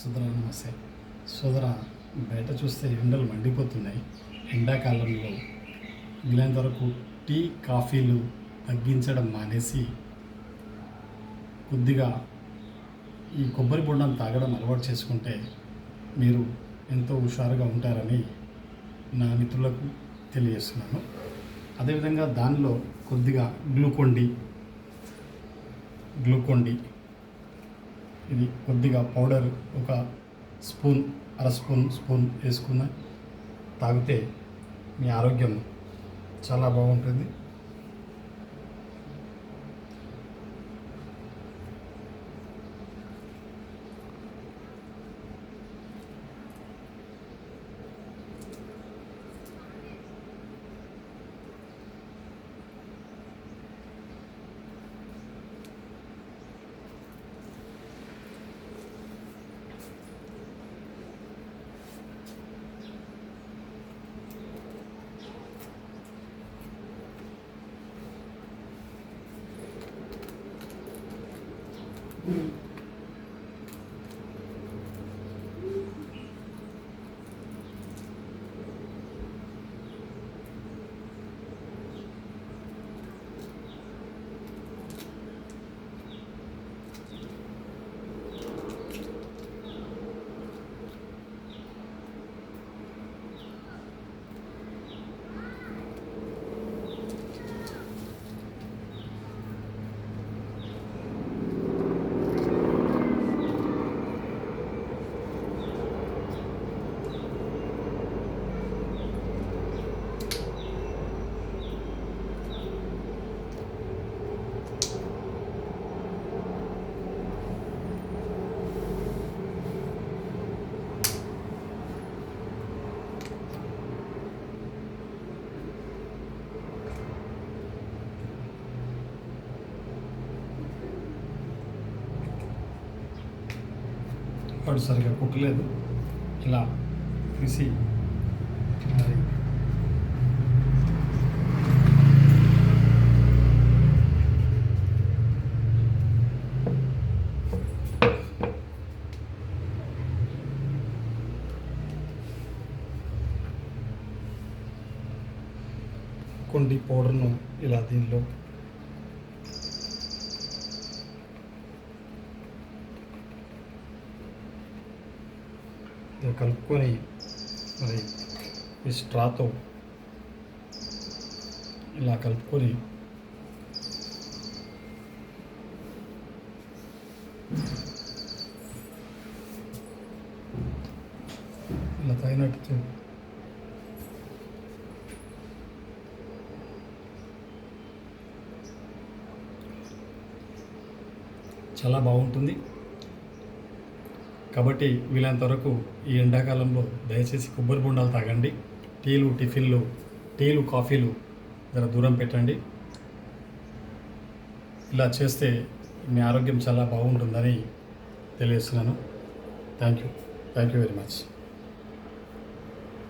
సుధర నమస్తే సుధర బయట చూస్తే ఎండలు మండిపోతున్నాయి. ఎండాకాలంలో వీలైనంత వరకు టీ కాఫీలు తగ్గించడం మానేసి కొద్దిగా ఈ కొబ్బరి బొండం తాగడం అలవాటు చేసుకుంటే మీరు ఎంతో హుషారుగా ఉంటారని నా మిత్రులకు తెలియజేస్తున్నాను. అదేవిధంగా దానిలో కొద్దిగా గ్లూకోండి గ్లూకోండి గ్లూకోన్ ఇది కొద్దిగా పౌడర్ ఒక స్పూన్ అర స్పూన్ స్పూన్ వేసుకున్న తాగితే మీ ఆరోగ్యం చాలా బాగుంటుంది. Mm-hmm. వాడు సరిగ్గా కుట్టలేదు. ఇలా తీసి మరి కొండి పౌడర్ను ఇలా దీనిలో కలుపుకొని మరి ఈ స్ట్రాతో ఇలా కలుపుకొని ఇలా తగినట్టు చాలా బాగుంటుంది. కాబట్టి వీలైనంత వరకు ఈ ఎండాకాలంలో దయచేసి కొబ్బరి బొండాలు తాగండి. టీలు టిఫిన్లు టీలు కాఫీలు జర దూరం పెట్టండి. ఇలా చేస్తే మీ ఆరోగ్యం చాలా బాగుంటుందని తెలియజేస్తున్నాను. Thank you. Thank you very much.